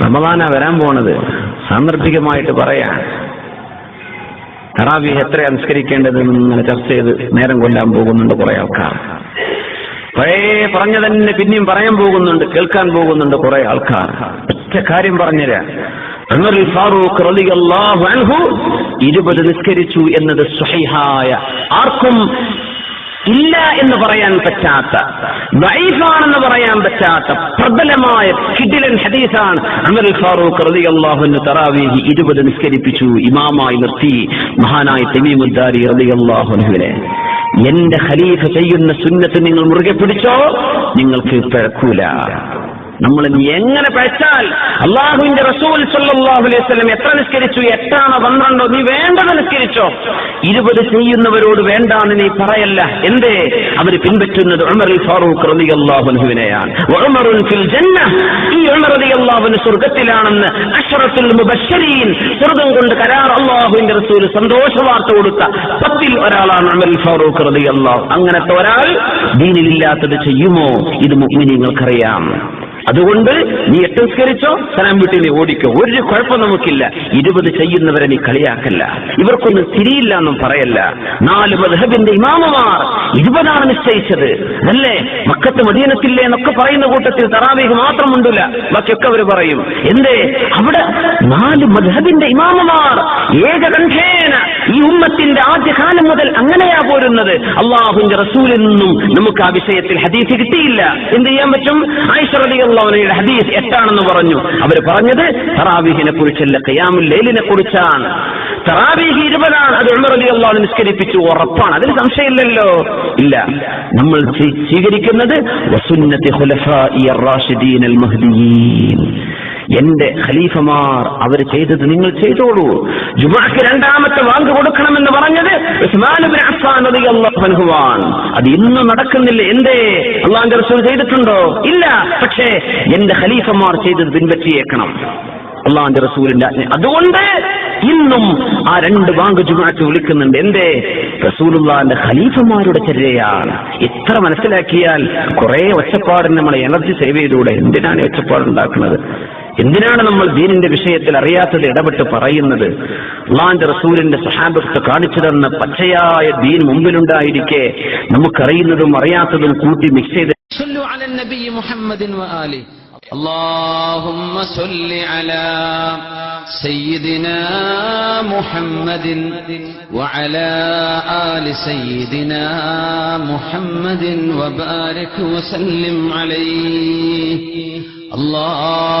റമദാന വരാൻ പോണത്. സാന്ദർഭികമായിട്ട് പറയാ. തറാവി എത്ര അനുസ്കരിക്കേണ്ടതെന്ന് ഇങ്ങനെ ചർച്ച ചെയ്ത് നേരം കൊല്ലാൻ പോകുന്നുണ്ട് കുറെ ആൾക്കാർ. പഴയ പറഞ്ഞ തന്നെ പിന്നെയും പറയാൻ പോകുന്നുണ്ട് കേൾക്കാൻ പോകുന്നുണ്ട് കുറെ ആൾക്കാർ. ഒറ്റ കാര്യം പറഞ്ഞുതരാം. ഫാറൂഖ് റളിയല്ലാഹു അൻഹു ഇരുപത് നിസ്കരിച്ചു എന്നത് സ്വഹീഹായ. ആർക്കും ഇല്ല എന്ന് പറയാൻ പറ്റാത്ത വൈഫാണെന്ന് പറയാൻ പറ്റാത്ത പ്രബലമായ കിടിലൻ ഹദീസാണ് അമർ ഫാറൂഖ് റതി അള്ളാഹുന് തറാവീഹി ഇരുപത് നിസ്കരിപ്പിച്ചു ഇമാമായി നിർത്തി മഹാനായ തെമീമുദ്ദാരി റതി അള്ളാഹുനുവിനെ എന്റെ ഖലീഫ ചെയ്യുന്ന സുന്നത്ത് നിങ്ങൾ മുറുകെ പിടിച്ചോ? നിങ്ങൾക്ക് പിഴക്കൂല. നമ്മൾ എങ്ങനെ പഴച്ചാൽ? അള്ളാഹുവിന്റെ റസൂൽ സല്ലല്ലാഹു അലൈഹി വസല്ലം എത്ര നിസ്കരിച്ചു? എട്ടാണോ പന്ത്രണ്ടോ? നീ വേണ്ടത് നിസ്കരിച്ചോ? ഇരുപത് ചെയ്യുന്നവരോട് വേണ്ടാന്ന് നീ പറയല്ല. എന്തേ? അവർ പിൻപറ്റുന്നത് ഫാറൂഖ് ജന്ന ഈ ഉമർ റളിയല്ലാഹു സ്വർഗത്തിലാണെന്ന് അഷ്റത്തുൽ സ്വർഗം കൊണ്ട് കരാർ അള്ളാഹുവിന്റെ റസൂൽ സന്തോഷ വാർത്ത കൊടുത്ത പത്തിൽ ഒരാളാണ് ഉമർ ഫാറൂഖ് റളിയല്ലാഹു. അങ്ങനത്തെ ഒരാൾ ദീനിലില്ലാത്തത് ചെയ്യുമോ? ഇത് മുഅ്മിനീങ്ങൾക്കറിയാം. അതുകൊണ്ട് നീ എട്ട് നിസ്കരിച്ചോ സലാം വീട്ടിൽ നീ ഓടിക്കോ. ഒരു കുഴപ്പം നമുക്കില്ല. ഇരുപത് ചെയ്യുന്നവരെ നീ കളിയാക്കല്ല. ഇവർക്കൊന്നും തിരിയില്ല എന്നും പറയല്ല. നാല് മധബിന്റെ ഇമാമമാർ ഇരുപതാണ് നിശ്ചയിച്ചത്. അല്ലേ? മക്കത്ത് മദീനത്തില്ലേ എന്നൊക്കെ പറയുന്ന കൂട്ടത്തിൽ തറാവീഹ് മാത്രം ഉണ്ടല്ല ബാക്കിയൊക്കെ അവർ പറയും. എന്തേ? അവിടെ നാല് മധബിന്റെ ഇമാമമാർ ഏകകണ്ഠേന ഉമ്മത്തിന്റെ ആദ്യകാലം മുതൽ അങ്ങനെയാ പോരുന്നത്. അള്ളാഹുന്റെ റസൂലിൽ നിന്നും നമുക്ക് ആ വിഷയത്തിൽ ഹദീസ് കിട്ടിയില്ല. എന്ത് ചെയ്യാൻ പറ്റും? റളിയല്ലാഹുവിന്റെ ഹദീസ് എട്ടാണെന്ന് പറഞ്ഞു. അവർ പറഞ്ഞത് തറാവീഹിനെ കുറിച്ചല്ല കയാമുൽ ലൈലിനെ കുറിച്ചാണ്. തറാവീഹ് ഇരുപതാണ്. അത് ഉമർ റളിയല്ലാഹു നിസ്കരിപ്പിച്ചു. ഉറപ്പാണ്. അതിന് സംശയമില്ലല്ലോ. ഇല്ല. നമ്മൾ സ്വീ- സ്വീകരിക്കുന്നത് വസുന്നത്തി എന്റെ ഖലീഫമാർ അവർ ചെയ്തത് നിങ്ങൾ ചെയ്തോളൂ. ജുമാക്ക് രണ്ടാമത്തെ വാങ്ക് കൊടുക്കണമെന്ന് പറഞ്ഞത് അത് ഇന്ന് നടക്കുന്നില്ല. എന്തേ? അള്ളാഹുവിന്റെ റസൂൽ ചെയ്തിട്ടുണ്ടോ? ഇല്ല. പക്ഷേ എന്റെ ഖലീഫമാർ ചെയ്തത് പിൻപറ്റിയേക്കണം. അള്ളാന്റെ റസൂലിന്റെ ആജ്ഞ. അതുകൊണ്ട് ഇന്നും ആ രണ്ട് ബാങ്ക് ജുമാറ്റ് വിളിക്കുന്നുണ്ട്. എന്തേ? റസൂലുള്ളാന്റെ ഖലീഫമാരുടെ ചര്യയാണ്. ഇത്ര മനസ്സിലാക്കിയാൽ കുറെ ഒച്ചപ്പാടിന് നമ്മളെ എനർജി സേവ് ചെയ്തുകൂടെ? എന്തിനാണ് ഒച്ചപ്പാടുണ്ടാക്കുന്നത്? എന്തിനാണ് നമ്മൾ ദീനിന്റെ വിഷയത്തിൽ അറിയാത്തത് ഇടപെട്ട് പറയുന്നത് അള്ളാന്റെ റസൂലിന്റെ സഹാബത്ത് കാണിച്ചു തന്ന പച്ചയായ ദീൻ മുമ്പിലുണ്ടായിരിക്കെ നമുക്കറിയുന്നതും അറിയാത്തതും കൂട്ടി മിക്സ് ചെയ്ത് صلوا على النبي محمد وآله اللهم صل على سيدنا محمد وعلى آل سيدنا محمد وبارك وسلم عليه اللهم